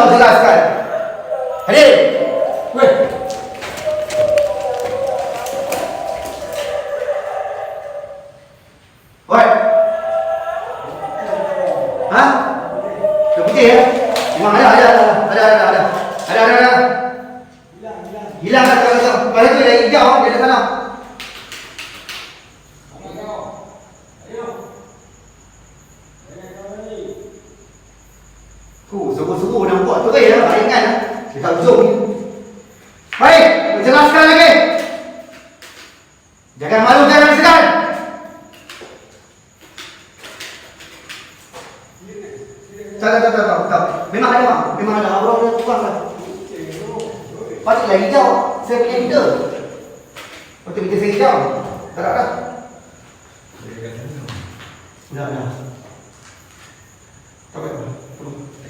kau jelaskan. Hadir. Weh, Oi. Ha? Kau putih ya? Memang ada, ada, ada, ada, ada, ada, ada, ada, ada. Hilang kan hijau dia ada sana. Tu, tak ingat ah. Dekat zoom. Baik, jelaskan lagi. Jangan malu jangan segan. Tak, tak, tak, tak, tak, tak. Memang ada bang. Memang ada. Abang dia tukang lah. Patutlah hijau. Saya punya leader. Patut kita saya hijau. Tak ada dah. Dah, dah. Tak apa.